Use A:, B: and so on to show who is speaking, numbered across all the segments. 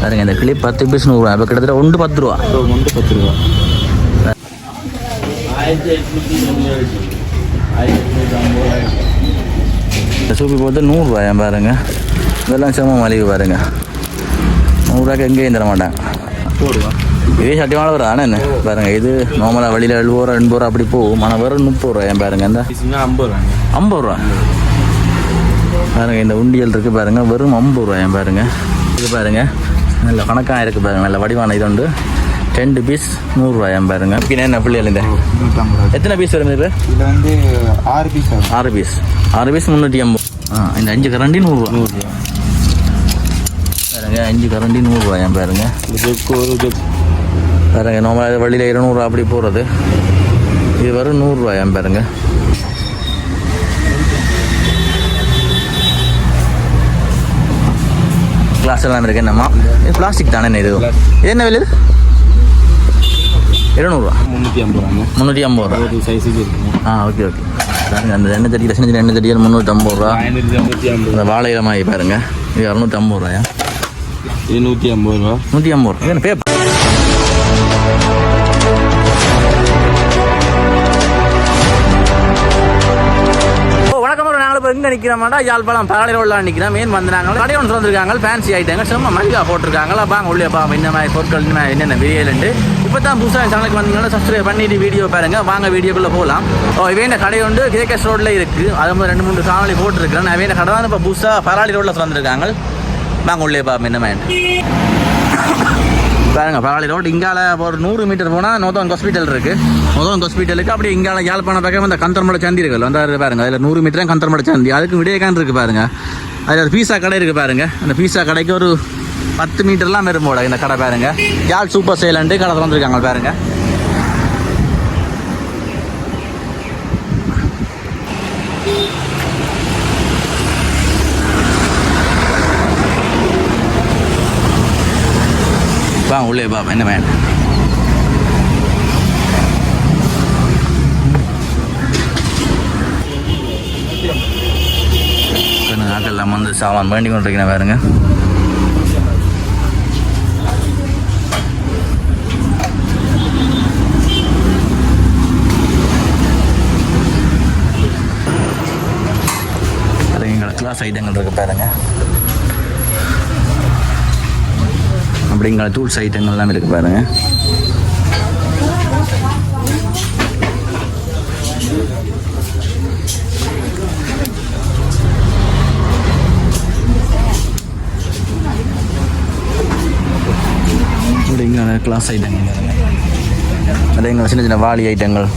A: பாருங்க இந்த கிளிப் பத்து பீஸ் நூறுரூவா இப்போ கிட்டத்தட்ட ஒன்று பத்து ரூபா.
B: ஒன்று பத்து ரூபா
A: இந்த சூப்பி போட்டு நூறுரூவாயா பாருங்க? இதெல்லாம் செம்ம மலிவு பாருங்க. நூறுரூவாக்கு எங்கேயும் தர மாட்டாங்க
B: போடுவா
A: இதே சட்டி மாலை வரும் ஆனால் என்ன? பாருங்க இது நார்மலாக வெளியில் எழுபது ரூபா எண்பது ரூபா அப்படி போகும். ஆனால் வெறும் முப்பது ரூபாய் பாருங்க இந்த
B: ஐம்பது ரூபாங்க
A: ஐம்பது ரூபா. பாருங்க இந்த உண்டியல் இருக்கு பாருங்க வெறும் ஐம்பது ரூபாய் பாருங்க. இது பாருங்க நல்ல கணக்காக இருக்கு பாருங்க நல்ல வடிவான இது உண்டு. ரெண்டு பீஸ் நூறுரூவாயாம் பாருங்க. பின்ன என்ன பிள்ளைகள் இந்த?
B: ரூபா
A: எத்தனை பீஸ் வரும் இதில்?
B: இதில் வந்து ஆறு பீஸ்
A: ஆறு பீஸ் ஆறு பீஸ் முந்நூற்றி ஐம்பது. ஆ இந்த அஞ்சு கரண்டி நூறுரூவா
B: நூறுரூவா
A: பாருங்க அஞ்சு கரண்டி நூறுரூவாயாம் பாருங்க.
B: ஒரு
A: பாருங்க நார்மலாக வழியில் இருநூறுவா அப்படி போகிறது இது வரும் நூறுரூவாயாம் பாருங்க. கிளாஸ் எல்லாம் இருக்கு என்னம்மா? இது பிளாஸ்டிக் தானே இது? இது என்ன விலை இது? இருநூறுவா
B: முந்நூற்றி ஐம்பது ரூபாங்க.
A: முந்நூற்றி ஐம்பது ரூபா.
B: சைஸுக்கு
A: ஆ ஓகே ஓகே பாருங்க அந்த எண்ணெய் தட்டி சின்ன சின்ன எண்ணெய் தட்டியல் முந்நூற்றி ஐம்பது ரூபா. இந்த வாழை இலமாயி பாருங்க. இது இரநூத்தி ஐம்பது ரூபாயா?
B: இது நூற்றி ஐம்பது ரூபா.
A: நூற்றி ஐம்பது ரூபா. பேப்பர் எங்கே நிற்கிறோம்டா யாழ்ப்பாணம் பரவாயில்ல உள்ள நிற்கிறோம் மீன் வந்தாங்க கடை ஒன்று வந்திருக்காங்க ஃபேன்சி ஆகிட்டாங்க சும்மா மல்லிகா போட்டிருக்காங்களா? பாங்க உள்ளே பா இந்த மாதிரி பொருட்கள் இந்த மாதிரி என்னென்ன விரியலுண்டு இப்போ தான் புதுசாக சேனலுக்கு வந்தீங்கன்னா சப்ஸ்கிரைப் பண்ணிட்டு வீடியோ பாருங்க. வாங்க வீடியோக்குள்ளே போகலாம் ஓ இவேண்ட கடை வந்து கிரேக்கஸ் ரோட்டில் இருக்குது அது மாதிரி ரெண்டு மூணு காணொலி போட்டிருக்கிறேன். நான் இவேண்ட கடை தான். இப்போ புதுசாக பரவாயில்ல ரோட்டில் திறந்துருக்காங்க. வாங்க உள்ளே பா இந்த மாதிரி. பாருங்க பரவாயில்ல. ரோடு இங்கால ஒரு நூறு மீட்டர் போனால் நோதவன் ஹாஸ்பிட்டல் இருக்கு. நோதவன் ஹாஸ்பிட்டலுக்கு அப்படியே இங்கால யாழ்ப்பாணம் பக்கம் அந்த கந்தர்மலை சந்தி இருக்குல்ல வந்து பாருங்க. அதில் நூறு மீட்டர் கந்தர்மலை சந்தி. அதுக்கு விடியகான் இருக்கு பாருங்க. அதில் ஒரு பீஸா கடை இருக்கு பாருங்க. அந்த பீஸா கடைக்கு ஒரு பத்து மீட்டர்லாம் வரும் போட இந்த கடை பாருங்க. யாழ் சூப்பர் சேலண்டு கடை திறந்துருக்காங்க பாருங்க. உள்ளே பா என்ன வேணும்? கொஞ்சம் வந்து சாமான் வேண்டி கொண்டிருக்கிறேன் பாருங்க. எங்களை கிளாஸ் ஐட்டங்கள் இருக்கு பாருங்க. அப்படிங்கிற டூல்ஸ் ஐட்டங்கள்லாம் இருக்கு பாருங்க. அப்படிங்கிற கிளாஸ் ஐட்டங்கள் அதேங்க சின்ன சின்ன வாளி ஐட்டங்கள்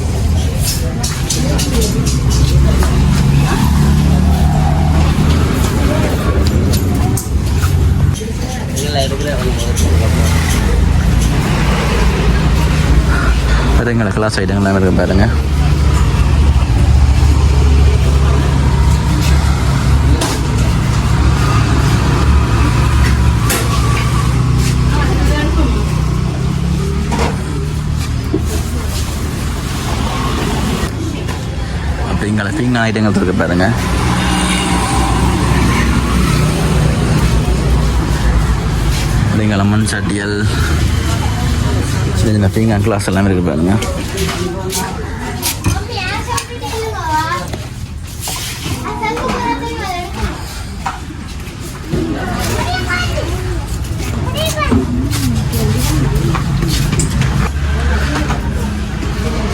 A: அதேங்கள கிளாஸ் ஐட்டங்கள் இருக்கு பாருங்க. அப்படிங்கிற பீங்கான் ஐட்டங்கள் இருக்கு பாருங்க அப்படிங்கிற மண் சட்டியல் சின்ன சின்ன பீங்கான் கிளாஸ் எல்லாமே இருக்கு பாருங்க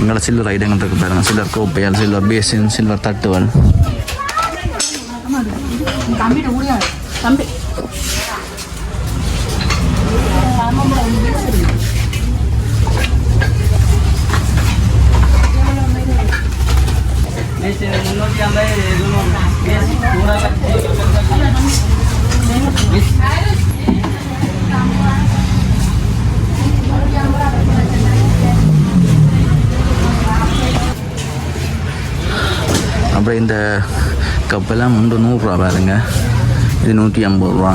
A: இங்கே சில்வர் ஐட்டங்கள் இருக்கு பாருங்க சில்வர் கோப்பையால் சில்வர் பேசின் சில்வர் தட்டுவல் அப்புறம் இந்த கப்பெல்லாம் முண்டு நூறுரூவா பாருங்க. இது நூற்றி ஐம்பது ரூபா.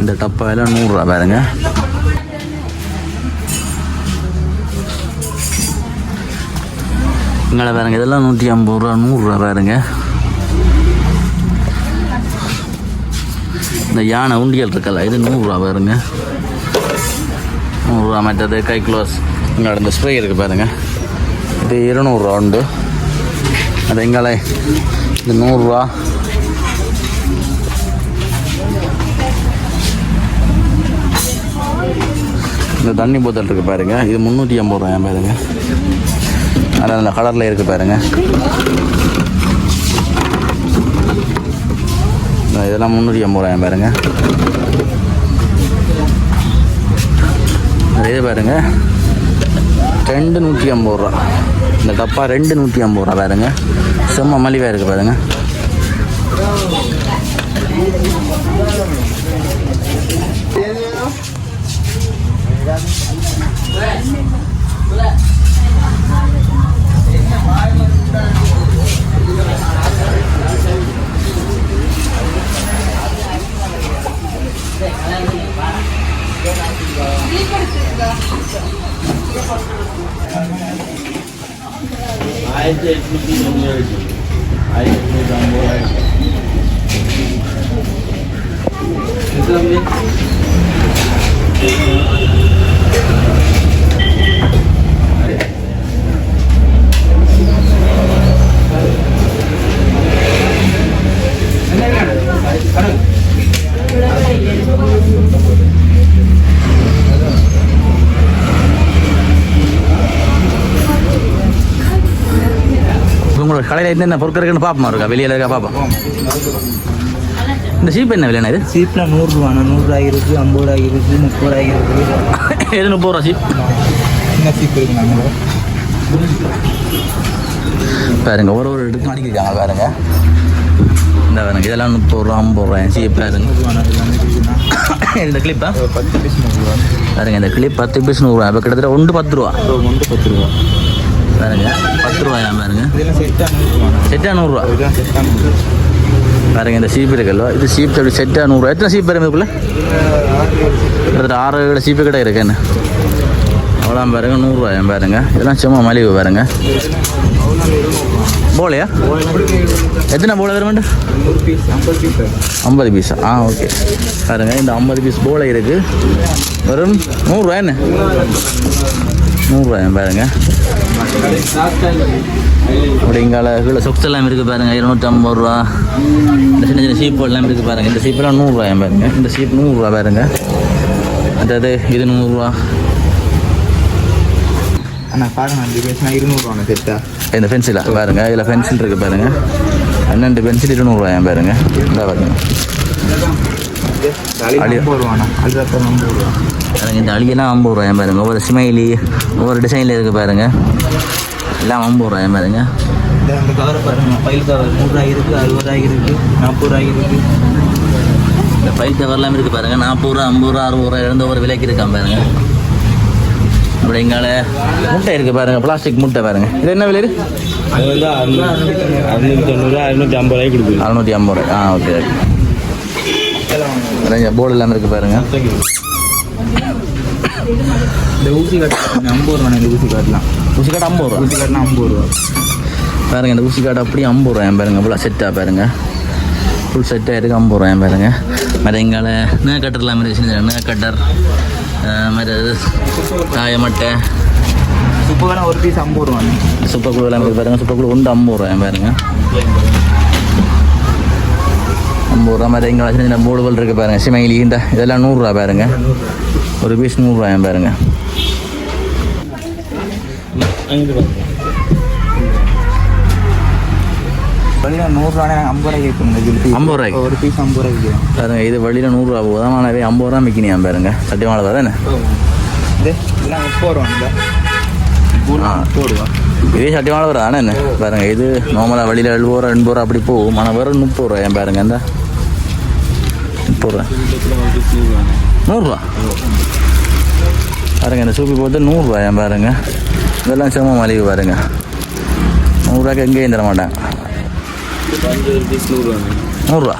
A: இந்த டப்பா எல்லாம் நூறுரூவா பாருங்க. இங்கே பாருங்க இதெல்லாம் நூற்றி ஐம்பது ரூபா நூறுரூவா பாருங்க. இந்த யானை உண்டியல் இருக்கல இது நூறுரூவா பாருங்க. நூறுரூவா மற்றது கை க்ளோஸ். இங்கே இந்த ஸ்ப்ரே இருக்குது பாருங்க. இது இருநூறுவா உண்டு. அது எங்களை இது நூறுரூவா இந்த தண்ணி போத்தல் இருக்குது பாருங்க இது முந்நூற்றி ஐம்பது ரூபாய் பாருங்க. நல்ல அந்த கலரில் இருக்குது பாருங்கள் இதெல்லாம் முந்நூற்றி ஐம்பது ரூபாய் பாருங்க. இது பாருங்க. ரெண்டு நூற்றி ஐம்பது ரூபா. இந்த டப்பா ரெண்டு நூற்றி ஐம்பது ரூபா பாருங்க. செம்ம மலிவாக இருக்குது பாருங்க.
B: আইতে একটু কি নম্বর আইতে একটু
A: নম্বর கடையில் என்னென்ன பொருட்கள் இருக்குன்னு பார்ப்போமா இருக்கா? வெளியில் இருக்கா பார்ப்போம். இந்த சீப் என்ன விலைண்ணா இது?
C: சீப்பில் நூறுரூவாண்ணா நூறுரூவா இருக்குது ஐம்பது ரூபா இருக்குது முப்பது ரூபாய் இருக்குது
A: எது முப்பது ரூபா சீப்.
C: என்ன சீப் இருக்கு நாங்கள்
A: பாருங்க ஒரு ஒரு இடத்துக்கும் அடிக்கிறாங்க பாருங்க. இந்த பாருங்க இதெல்லாம் முப்பது ரூபா ஐம்பது ரூபா சீப் பாருங்க. இந்த கிளிப்பா பாருங்க இந்த கிளிப் பத்து பீஸ் நூறுரூவா இப்போ கிட்டத்தட்ட ஒன்று பத்து ரூபா.
C: ஒன்று பத்து ரூபா.
A: பாருங்க பத்து ரூபாயா பாருங்க. செட்டா நூறுரூவா பாருங்க இந்த சீப்பு இருக்குல்ல. இது சீப் அப்படி செட்டா நூறுரூவா எத்தனை சீப்பு பாருங்க இதுக்குள்ள? கிட்டத்தட்ட ஆறு ஏழு சீப்பு கிட்ட இருக்கு என்ன? அவ்வளோ பாருங்க நூறுரூவாயம் பாருங்க. இதெல்லாம் சும்மா மலிவு பாருங்க. போலையா? எத்தனை போல வரும்
C: ஐம்பது பீஸா
A: ஆ ஓகே பாருங்க இந்த ஐம்பது பீஸ் போலை இருக்கு. வெறும் நூறுரூவா என்ன? நூறுரூவாயம் பாருங்க? அப்படி இங்கால கீழே சொக்ஸ் எல்லாம் இருக்குது பாருங்க இருநூற்றி ஐம்பது ரூபா. இந்த சின்ன சின்ன சீப்பு எல்லாம் இருக்குது பாருங்க இந்த சீப்பெல்லாம் நூறுரூவாயம் பாருங்க? இந்த சீப் நூறுரூவா பாருங்க. அதாவது இது நூறுரூவா
C: அண்ணா பாருங்க இருநூறுவாண்ணா செட்டா
A: இந்த பென்சிலா பாருங்க இதில் பென்சில் இருக்குது பாருங்க. பன்னெண்டு பென்சில் இருநூறுவாயம் பாருங்க? இந்த பாருங்க. பாருங்க இந்த அழியெல்லாம் ஐம்பது ரூபாயம் பாருங்க. ஒவ்வொரு ஸ்மைலி ஒவ்வொரு டிசைனில் இருக்குது பாருங்க. எல்லாம் ஐம்பது ரூபாயம் பாருங்க.
C: இந்த அந்த கவரை பாருங்க ஃபைல் கவர் நூறுரூவா இருக்குது அறுபது ரூபாய் இருக்குது நாற்பது ரூபாய் இருக்குது
A: இந்த ஃபைல் கவர்லாம் இருக்குது பாருங்க. நாற்பது ரூபா ஐம்பது ரூபா அறுபது ரூபா இழந்த ஒரு விலைக்கு இருக்கான் பாருங்க. அப்படி எங்கால முட்டை இருக்குது பாருங்க பிளாஸ்டிக் முட்டை பாருங்க. இது என்ன விலை இது?
B: அது வந்து அறுநூத்தி தொண்ணூறு அறுநூத்தி ஐம்பது ரூபாய்க்கு கொடுக்குது.
A: அறுநூற்றி ஐம்பது ரூபாய். ஆ ஓகே ஓகே போர்டு எல்லாம் இருக்குது பாருங்க.
C: இந்த ஊசி காட்டு ஐம்பது ரூபாண்ணா இந்த ஊசி காட்டலாம்.
A: ஊசி காட்டு ஐம்பது ரூபா.
C: ஊசி காட்டினா ஐம்பது ரூபா.
A: பாருங்க இந்த ஊசி கார்டு அப்படியே ஐம்பது ரூபாய். பாருங்க ஃபுல்லாக செட்டாக பாருங்க. ஃபுல் செட்டாக இருக்குது ஐம்பது ரூபாய் பாருங்க. மற்ற எங்கால நே கட்டர்லாம் மாதிரி சின்ன நே கட்டர் மற்ற காய மட்டை.
C: சுப்புக்கெல்லாம் ஒரு பீஸ் ஐம்பது ரூபாண்ணா.
A: சூப்பர் குழு எல்லாம் சூப்பர் குழு உண்டு ஐம்பது ரூபாய் பாருங்க. ஐம்பது ரூபா மாதிரி எங்கே சின்ன சின்ன போர்டுகள் இருக்குது பாருங்க. சிமைலி இந்த இதெல்லாம் நூறுரூவா பாருங்க. ஒரு பீஸ் நூறுரூவாயம் பாருங்க.
C: வெளியில் நூறுரூவானே ஐம்பது ரூபாய்க்கு ஜிலிபி
A: ஐம்பது ரூபாய்க்கு?
C: ஒரு பீஸ் ஐம்பது ரூபாய்க்கு
A: பாருங்க இது வழியில் நூறுரூவா போதும் ஆனால் ஐம்பது ரூபா மிக்கினியாம் பாருங்க. சட்டி மாலை தானே
C: இது
A: வரும் தானே? என்ன பாருங்க இது நார்மலாக வழியில் எழுபது ரூபா எண்பது ரூபா அப்படி போகும். ஆனால் வெறும் முப்பது ரூபா ஏன் பாருங்க இந்த. ரூபா நூறுரூவா? பாருங்க இந்த சூப்பி போட்டு நூறுரூவா ஏன் பாருங்க. இதெல்லாம் சும்மா மலிவு பாருங்க. நூறுரூவாக்கு எங்கேயும் தர மாட்டாங்க. நூறுரூவா.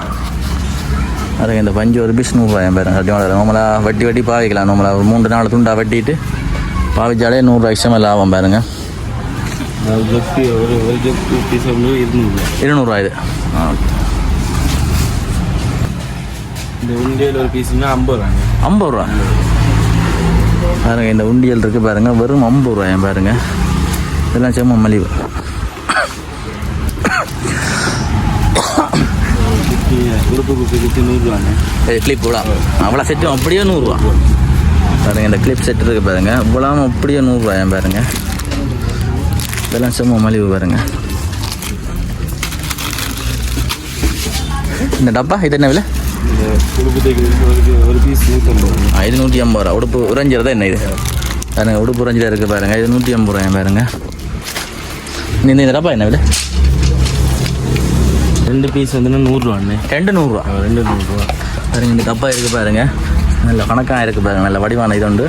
A: பாருங்க இந்த பஞ்சு ஒரு பீஸ் நூறுரூவா ஏன் பாருங்க. சட்டி மாலை நார்மலாக வட்டி வட்டி பாவிக்கலாம். நார்மலாக ஒரு மூன்று நாலு துண்டா வெட்டிட்டு பாவிச்சாலே நூறுரூவா இஷ்டமாக லாபம் பாருங்க. இருநூறுவா இது. ஆ
B: இந்த உண்டியல் ஒரு பீஸ்னா ஐம்பது ரூபாங்க.
A: ஐம்பது ரூபா. பாருங்க இந்த உண்டியல் இருக்கு பாருங்க வெறும் ஐம்பது ரூபாயும் பாருங்க. இதெல்லாம் செம்ம மலிவு. கிளிப் இவ்வளோ. அவ்வளோ செட்டும் அப்படியே நூறுரூவா. பாருங்க இந்த கிளிப் செட் இருக்கு பாருங்க. இவ்வளோ அப்படியே நூறுரூவாயும் பாருங்க. இதெல்லாம் செம்ம மலிவு பாருங்க. இந்த டப்பா இது என்ன விலை? இது நூற்றி ஐம்பது ரூபா. உடுப்பு உறைஞ்சிறதா என்ன இது? பாருங்க உடுப்பு உறைஞ்சில இருக்குது பாருங்க. இது நூற்றி ஐம்பது ரூபாய் பாருங்க. இந்த இந்த டப்பா என்ன விலை?
B: ரெண்டு பீஸ் வந்து நூறுரூவாண்ணே
A: ரெண்டு நூறுரூவா?
B: ரெண்டு நூறுரூவா.
A: பாருங்க இந்த டப்பா இருக்குது பாருங்க. நல்ல கணக்காக இருக்குது பாருங்க. நல்ல வடிவான இது உண்டு.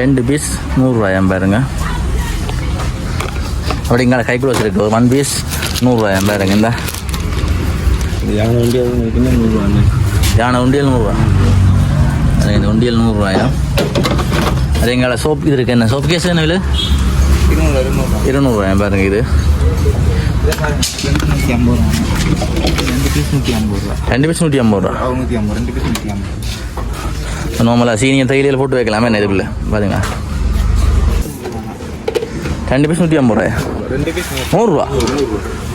A: ரெண்டு பீஸ் நூறுரூவாயாம் பாருங்க. அப்படிங்கிற கைக்குள்ள வச்சிருக்கு ஒன் பீஸ் நூறுரூவாயாம் பாருங்க. இந்த
B: யானை நூறுரூவாண்ணே
A: யானை உண்டியல் நூறுரூவா அது இந்த உண்டியல் நூறுரூவாயா அது எங்களை சோப் இது இருக்குது என்ன சோப் கேஸ் என்ன விலை இருநூறுவாயா பாருங்க இது
C: ரெண்டு நூற்றி ஐம்பது ரூபா பீஸ் நூற்றி ஐம்பது ரூபா
A: ரெண்டு பீஸ் நூற்றி ஐம்பது ரூபா
C: ரெண்டு பீஸ் நூற்றி ஐம்பது
A: நார்மலாக சீனியர் தைலியில் போட்டு வைக்கலாமே என்ன இதுக்குள்ள பாருங்க ரெண்டு பீஸ் நூற்றி ஐம்பது ரூபாயா
C: ரெண்டு பீஸ்
A: நூறுரூவா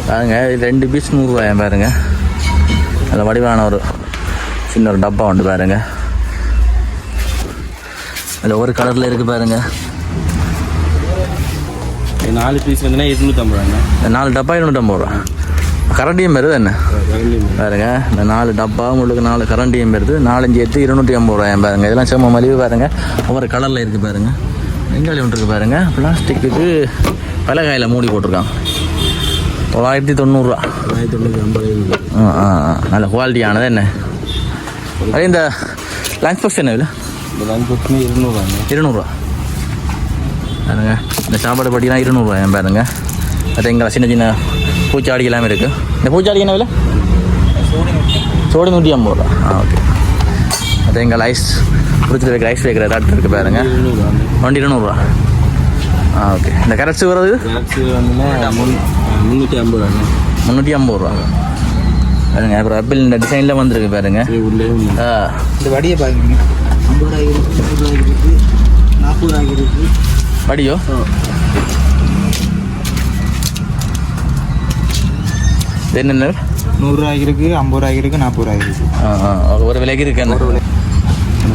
A: பாருங்க இது ரெண்டு பீஸ் நூறுரூவாயா பாருங்க அதில் வடிவான ஒரு சின்ன ஒரு டப்பா உண்டு பாருங்க. அதில் ஒரு கலரில் இருக்குது பாருங்க.
B: நாலு பீஸ் வந்துன்னா இருநூற்றம்பது ரூபாங்க.
A: நாலு டப்பா இருநூற்றம்பது ரூபா. கரண்டியும் வருது என்ன? பாருங்க இந்த நாலு டப்பா உங்களுக்கு நாலு கரண்டியும் வருது. நாலஞ்சு எட்டு இருநூற்றி ஐம்பது ரூபாயும் பாருங்க இதெல்லாம் செம்ம மலிவு பாருங்க. ஒவ்வொரு கலரில் இருக்குது பாருங்க. வெங்காயம் ஒன்று இருக்குது பாருங்க. பிளாஸ்டிக்கு பலகாயில் மூடி போட்டிருக்காங்க. தொள்ளாயிரத்தி தொண்ணூறுரூவா
B: தொள்ளாயிரத்தி தொண்ணூற்றி ஐம்பது
A: ஆ ஆ. நல்ல குவாலிட்டியானது என்ன? அதே இந்த லஞ்ச் பாக்ஸ் என்ன விலை?
B: இந்த லஞ்ச் பாக்ஸ்னா இருநூறுவாங்க
A: இருநூறுவா பாருங்க இந்த சாப்பாடு பட்டினா இருநூறுவா பாருங்க. அது எங்களை சின்ன சின்ன பூச்சாடி எல்லாமே இருக்குது இந்த பூச்சாடி என்ன விலை? சோடி நூற்றி ஐம்பது ரூபா. ஆ ஓகே அது எங்கள் ஐஸ் குடிச்சிட்டு வைக்கிற ஐஸ் வைக்கிற தாட்டு இருக்குது பாருங்க. வண்டி இருநூறுவா. ஆ ஓகே இந்த கரட்ஸ் வர்றது
B: முந்நூற்றி ஐம்பது ரூபாங்க
A: முந்நூற்றி ஐம்பது ரூபா. பாருங்க அப்புறம் ஆப்பிள் இந்த டிசைனில் வந்திருக்கு பாருங்க.
B: இது உள்ளே
A: ஆ.
C: இந்த வடியை பாருங்க. ஐம்பது ரூபாய் இருக்கு நூறு ரூபாய் இருக்கு நாற்பது ரூபாய் இருக்கு
A: வடியோ என்னென்ன
C: நூறுரூவாய்க்கு இருக்கு ஐம்பது ரூபாய்க்கு இருக்கு நாற்பது ரூபாய்க்கு இருக்கு
A: ஆ ஆ ஒரு விலைக்கு இருக்கு
B: அந்த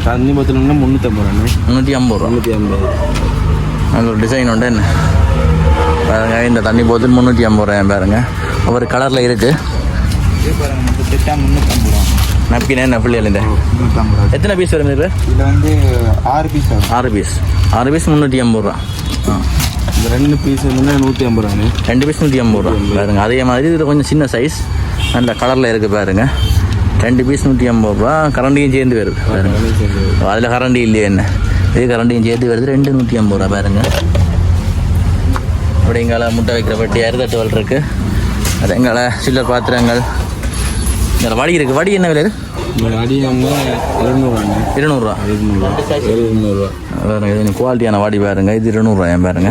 B: தண்ணி பத்திரம்னா முந்நூற்றம்பது ரூபாங்க
A: முந்நூற்றி ஐம்பது ரூபா.
B: முந்நூற்றி ஐம்பது
A: நல்ல ஒரு டிசைன் உண்டு என்ன? பாருங்க இந்த தண்ணி போத்தல் முந்நூற்றி ஐம்பது ரூபாய் பாருங்க. ஒவ்வொரு கலரில் இருக்குது நப்கின்
C: முந்நூற்றம்பது ரூபா.
A: எத்தனை பீஸ் வரும்
C: இதில் வந்து ஆறு பீஸ் வரும்.
A: ஆறு பீஸ் ஆறு பீஸ் முந்நூற்றி ஐம்பது ரூபா.
B: இந்த ரெண்டு பீஸ் வந்துன்னா நூற்றி ஐம்பது ரூபாங்க
A: ரெண்டு பீஸ் நூற்றி ஐம்பது ரூபா. பாருங்க அதே மாதிரி இது கொஞ்சம் சின்ன சைஸ் நல்ல கலரில் இருக்குது பாருங்க. ரெண்டு பீஸ் நூற்றி ஐம்பது ரூபா. கரண்டியும் சேர்ந்து வருது பாருங்க. அதில் கரண்டி இல்லையே என்ன? இது கரண்டியும் சேர்த்து வருது. ரெண்டு நூற்றி ஐம்பது ரூபா பாருங்க. அப்படிங்கால முட்டை வைக்கிற பட்டி அறுதட்டு வல் இருக்கு அதேங்கால சில்லர் பாத்திரங்கள் இதில் வடி இருக்குது வடி என்ன விலை
B: இந்த வந்து எழுநூறுவாங்க
A: இருநூறுவா.
B: இருநூறுவா. எழுநூறுவா
A: பாருங்க குவாலிட்டியான வாடி பாருங்க. இது இருநூறுவாயம் பாருங்க.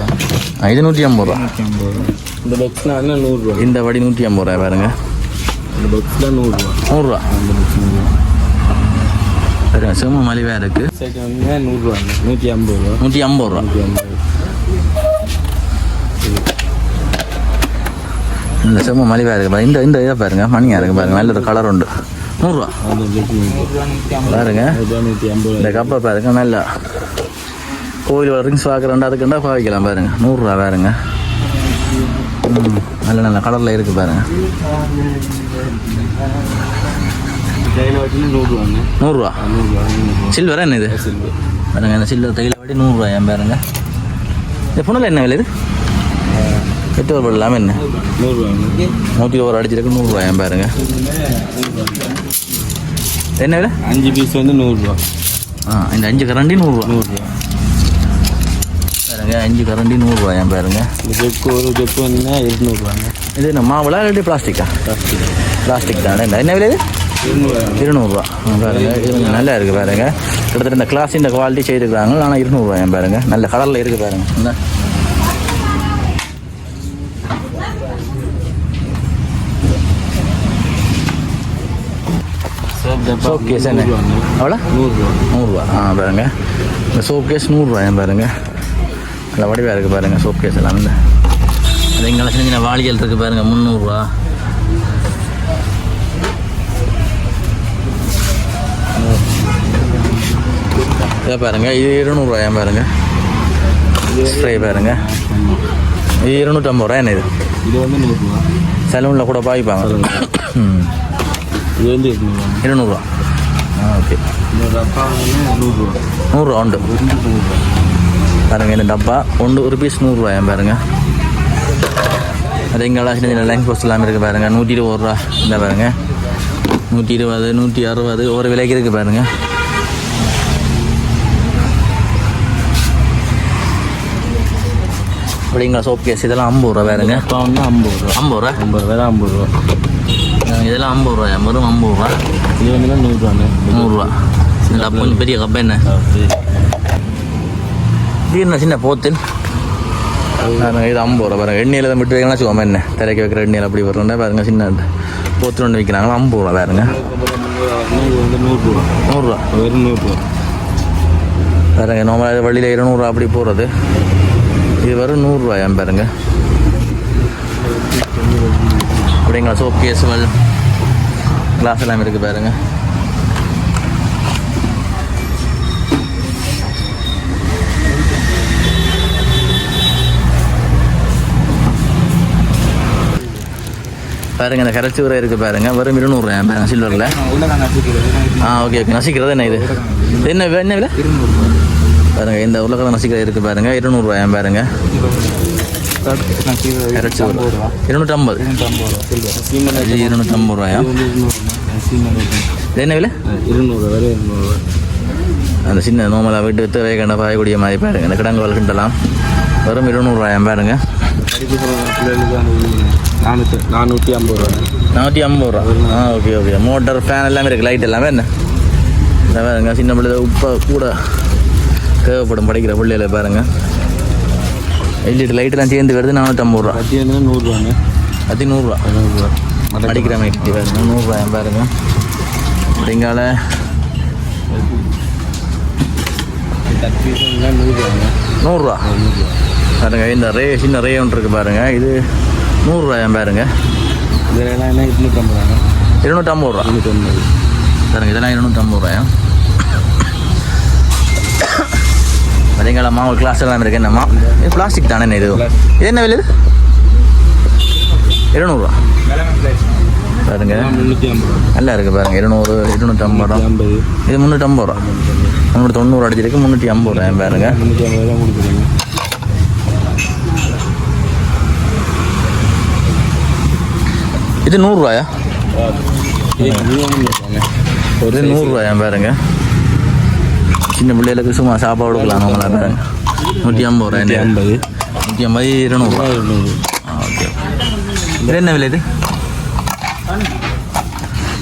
C: ரூபா.
A: இது நூற்றி ஐம்பது ரூபா.
C: ரூபா.
B: இந்த பாக்ஸ்னா நூறுரூவா?
A: இந்த வடி நூற்றி ஐம்பது ரூபாய் பாருங்க.
B: இந்த பாக்ஸில் நூறுரூவா.
A: நூறுரூவா.
B: அந்த பாக்ஸ் நூறுரூவா.
A: பாருங்க செம்ம மலிவாக இருக்குது
B: நூறுரூவாங்க. நூற்றி ஐம்பது ரூபா.
A: நூற்றி ஐம்பது ரூபா.
B: நூற்றி ஐம்பது
A: இந்த செம்ம மலிவாக இருக்குது பாருங்க. இந்த இந்த இதை பாருங்க. மணியாக இருக்குது பாருங்க. நல்ல ஒரு கலர் உண்டு. நூறுரூவா. பாருங்க. இந்த கப்பை பாருங்க. நல்லா கோயில் ரிங்ஸ் பார்க்குறோண்டா அதுக்குண்டா பாவிக்கலாம் பாருங்க. நூறுரூவா பாருங்க. நல்ல நல்ல கலரில் இருக்குது பாருங்க. நூறுரூவா. சில்வரா என்ன இது
B: சில்வர்
A: பாருங்க இந்த சில்வர் தையில் வாட்டி நூறுரூவா என் பாருங்க. இந்த புனல் என்ன விலை இது? பெட்ரோல் போட இல்லாமல் என்ன? நூற்றி ஒரு அடிச்சிருக்கு நூறுரூவா என் பாருங்க. என்ன விலை?
B: அஞ்சு பீஸ் வந்து நூறுரூவா.
A: ஆ இந்த அஞ்சு கரண்டி நூறுரூவா.
B: நூறுரூவா.
A: பாருங்க அஞ்சு கரண்டி என் பாருங்க.
B: ஜெப்பு ஒரு ஜெப்பு வந்துன்னா இருநூறுவாங்க.
A: இது என்ன மாவுளா இல்லாட்டி பிளாஸ்டிக்கா? பிளாஸ்டிக். தானே. இந்த என்ன விலை இது? இருநூறுவா. பாருங்க நல்லா இருக்குது பாருங்க. கிட்டத்தட்ட இந்த கிளாஸ் இந்த குவாலிட்டி செய்திருக்காங்க ஆனால் இருநூறுவா என் பாருங்க. நல்ல கலரில் இருக்குது பாருங்க. என்ன சோப் கேஸ் என்ன? எவ்வளோ?
B: நூறுரூவா
A: நூறுரூவா ஆ பாருங்க. இந்த சோப் கேஸ் நூறுரூவாயம் பாருங்க. நல்ல வடிவாக இருக்குது பாருங்க சோப் கேஸ் எல்லாம். இந்த அது இங்கே சின்ன சின்ன வாளிகள் இருக்குது பாருங்க முந்நூறுரூவா இதை பாருங்க இது இருநூறுவாயம் பாருங்க. ஸ்ப்ரே பாருங்க. இது இருநூற்றம்பது ரூபா என்ன இது?
B: இது வந்து நூறுரூவா
A: சலூனில் கூட பாய்ப்பாங்க ம்.
B: இது வந்து இருநூறுவா.
A: ஓகே.
B: நூறுரூவா.
A: நூறுரூவா உண்டு. பாருங்க இந்த டப்பா. ஒன்று ஒரு பீஸ் நூறுரூவாயம் பாருங்க. அது இங்கே சின்ன சின்ன லைன் போஸ்ட் எல்லாமே இருக்குது பாருங்க. நூற்றி இருபது ரூபா இந்த பாருங்க. நூற்றி இருபது நூற்றி அறுபது ஒரு விலைக்கு இருக்குது பாருங்க. அப்படிங்களா சோப் கேஸ் இதெல்லாம் ஐம்பது ரூபா
B: வந்து ஐம்பது ரூபா.
A: ஐம்பது ரூபா?
B: ஐம்பது ரூபா ஐம்பது ரூபா.
A: இதெல்லாம் ஐம்பது ரூபாய்? வெறும் ஐம்பது ரூபா?
B: இது வந்து நூறுரூவாண்ணே
A: நூறுரூவா டப்பு கொஞ்சம் பெரிய கப்பை என்ன? என்ன சின்ன பாருங்க இது ஐம்பது ரூபா. பாருங்க எண்ணெயில் தான் விட்டு வைக்கலாம் வச்சுக்கோமா என்ன? தலைக்கு வைக்கிற எண்ணெயில் அப்படி வரணும்னா பாருங்க சின்ன போத்தில் ஒன்று விற்கிறாங்க ஐம்பது ரூபா பாருங்க.
B: நூறுரூவா
A: நூறுரூவா
B: வெறும் நூறுரூவா
A: பாருங்க நார்மலாக வழியில் இருநூறுவா அப்படி போகிறது இது வரும் நூறுரூவாயாம் பாருங்க. அப்படிங்களா சோப் கேஸுகள் கிளாஸ் எல்லாம் இருக்குது பாருங்க. பாருங்க இந்த கரைச்சி உரை இருக்குது பாருங்க. வெறும் இருநூறுவா பாருங்க சில்வரில் ஆ ஓகே ஓகே நசிக்கிறது என்ன இது? என்ன என்ன விலை?
B: இருநூறுவா
A: பாருங்க இந்த உருளைக்கிழங்கு நசிக்கிறது இருக்குது பாருங்க. இருநூறுவாயாம் பாருங்க. இருநூற்றம்பது.
B: இருநூற்றம்பது
A: ரூபாயா. என்ன விலை?
B: இருநூறுவா வெறும் இருநூறுவா
A: அந்த சின்ன நோமலாக வீட்டு தேவை கண்ட பாயக்கூடிய மாதிரி பாருங்க. இந்த கிடங்கு வளர்க்கின்றலாம். வெறும் இருநூறுவாயாம் பாருங்க.
B: நானூற்றி நானூற்றி ஐம்பது ரூபா
A: நானூற்றி ஐம்பது ரூபா? ஆ ஓகே ஓகே மோட்டர் ஃபேன் எல்லாமே இருக்குது லைட் எல்லாமே என்ன? பாருங்க சின்ன பிள்ளை உப்பை கூட தேவைப்படும் படிக்கிற பிள்ளைகளை பாருங்க. எல்இடி லைட்டெல்லாம் சேர்ந்து வருது நானூற்றம்பது ரூபா.
B: பத்தி வந்து நூறுரூவாண்ணே
A: அது நூறுரூவா
B: நூறுரூவா
A: படிக்கிற மாதிரி பாருங்க நூறுரூவாயம் பாருங்க அப்படிங்கால நூறுரூவா? பாருங்க இந்த ரே சின்ன ரே ஒன்று இருக்குது பாருங்க. இது நூறுரூவாயம் பாருங்க
B: இதெல்லாம் என்ன இருநூற்றம்பது ரூபாண்ணே
A: இருநூற்றம்பது ரூபா.
B: இருநூற்றம்பது
A: பாருங்க இதெல்லாம் இருநூற்றம்பது ரூபாயா? பார்த்தீங்களா மாவு கிளாஸ் எல்லாம் இருக்கு என்னம்மா? இது பிளாஸ்டிக் தானே இது? இது என்ன விலை இது? இருநூறுவா. பாருங்க.
B: ரூபா
A: நல்லா இருக்குது பாருங்க. இருநூறு இருநூற்றம்பது ரூபா இது முந்நூற்றம்பது ரூபா முந்நூற்றி தொண்ணூறு அடிச்சிருக்கு முந்நூற்றி ஐம்பது பாருங்க.
B: ரூபா கொடுக்குறீங்க
A: இது நூறுரூவாயா?
B: இது
A: நூறுரூவாயா பாருங்க. சின்ன பிள்ளைகளுக்கு சும்மா சாப்பாடு கொடுக்கலாம் நம்மளா பாருங்க. நூற்றி ஐம்பது ரூபாய்
B: ஐம்பது.
A: நூற்றி ஐம்பது இருநூறுவா
B: இருநூறு.
A: ஓகே இது என்ன விலை இது?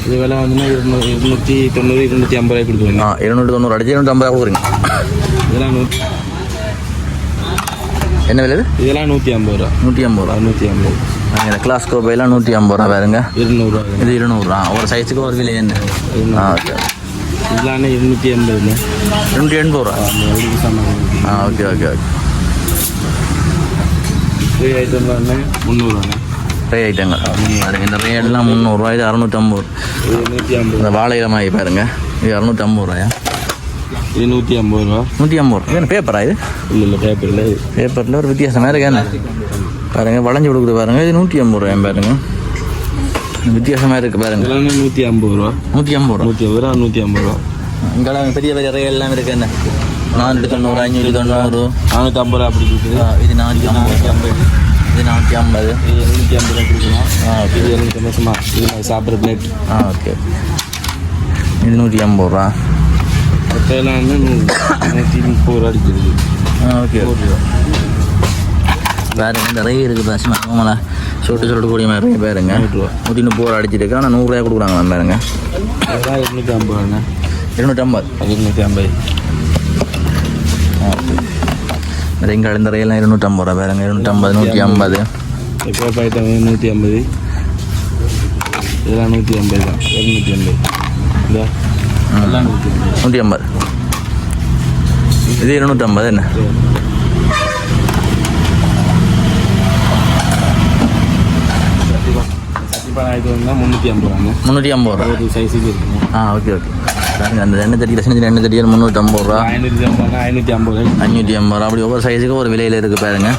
B: இது விலை வந்து இருநூறு இருநூற்றி தொண்ணூறு இருநூற்றி ஐம்பது ரூபாய் கொடுக்குறீங்க.
A: ஆ இருநூற்றி தொண்ணூறு அடிச்சு இருநூற்றி ஐம்பது கொடுக்குறீங்க.
B: இதெல்லாம் நூ
A: என்ன விலை இது?
B: இதெல்லாம் நூற்றி ஐம்பது ரூபா.
A: நூற்றி ஐம்பது ரூபா.
B: நூற்றி ஐம்பது.
A: இந்த கிளாஸ் கோப்பையெல்லாம் நூற்றி ஐம்பது ரூபா பாருங்க.
B: இருநூறுவா
A: இது இருநூறுவா ஒரு சைஸுக்கு ஒரு விலை என்ன? ஆ ஓகே
B: இதெல்லாம் இருநூற்றி எண்பதுண்ணே
A: ரெண்டு எண்பது ரூபா. ஆ ஓகே ஓகே ஓகே.
B: ஃப்ரீ ஐட்டம்லாம் முந்நூறுவாண்ணே
A: ரே ஐட்டங்கள். பாருங்க இந்த ரேட்லாம் முந்நூறுரூவா இது அறநூற்றம்பது
B: ஐம்பது
A: இந்த வாழையில மாதிரி பாருங்க. இது அறநூற்றம்பது ரூபாயா?
B: இது நூற்றி ஐம்பது ரூபா.
A: நூற்றி ஐம்பது ரூபா. என்ன பேப்பரா இது?
B: இல்லை இல்லை பேப்பர் இல்லை
A: பேப்பரில் ஒரு வித்தியாசமாக இருக்கு என்ன? பாருங்க வளைஞ்சு கொடுக்குது பாருங்க. இது நூற்றி ஐம்பது ரூபாய் பாருங்க. வித்தியாசமாக இருக்குது பாருங்க.
B: இதெல்லாம் நூற்றி ஐம்பது ரூபா.
A: நூற்றி ஐம்பது ரூபா.
B: நூற்றி ஐம்பது ரூபா நூற்றி ஐம்பது ரூபா
A: இங்கெல்லாம் பெரிய பெரிய ரே எல்லாம் இருக்கு. என்ன? நானூற்றி தொண்ணூறு அஞ்சூற்றி தொண்ணூறு.
B: நானூற்றி ஐம்பது ரூபா அப்படி இருக்குது.
A: இது நானூற்றி ஐம்பது இது நானூற்றி ஐம்பது.
B: இது எழுநூற்றி ஐம்பது ரூபா கொடுக்கலாம்.
A: ஆ
B: இது எழுநூற்றி ஐம்பது சும்மா இது நான் சாப்பிட்ற பிளேட்
A: ஆ ஓகே. இது நூற்றி ஐம்பது ரூபா.
B: மொத்தம் வந்து நூறு. நூற்றி முப்பது ரூபா அடிக்கிறது.
A: ஆ ஓகே. ஓகே பாருங்க நிறைய இருக்குது பசுமா நம்மளா சொட்டு சொட்டு கூடிய மாதிரி பாருங்க. நூற்றி முப்பது ரூபா அடிச்சிருக்கு ஆனால் நூறுரூவா கொடுக்குறாங்க பாருங்க.
B: இருநூற்றி ஐம்பது. ரூபாண்ணே
A: இருநூற்றம்பது
B: இருநூற்றி ஐம்பது
A: இந்த ரேலாம் இருநூற்றம்பது ரூபா பாருங்க இருநூற்றம்பது நூற்றி ஐம்பது
B: இப்போ பாய்த்தவங்க நூற்றி ஐம்பது இதெல்லாம் நூற்றி ஐம்பது தான் இருநூற்றி ஐம்பது இருக்குது
A: நூற்றி ஐம்பது இது இருநூற்றம்பது என்ன
B: முந்நூற்றி ஐம்பது ரூபாங்க
A: முந்நூற்றி ஐம்பது ரூபா
B: சைஸுக்கு இருக்குங்க
A: ஆ ஓகே ஓகே பாருங்க அந்த எண்ணெய் தட்டி சின்ன சின்ன எண்ணெய் தட்டியல் முந்நூற்றம்பது ரூபா.
B: ஐநூற்றி ஐம்பது ஐநூற்றி
A: ஐம்பது ரூபா. அப்படி ஒவ்வொரு சைஸுக்கு ஒரு விலையில் இருக்குது பாருங்க.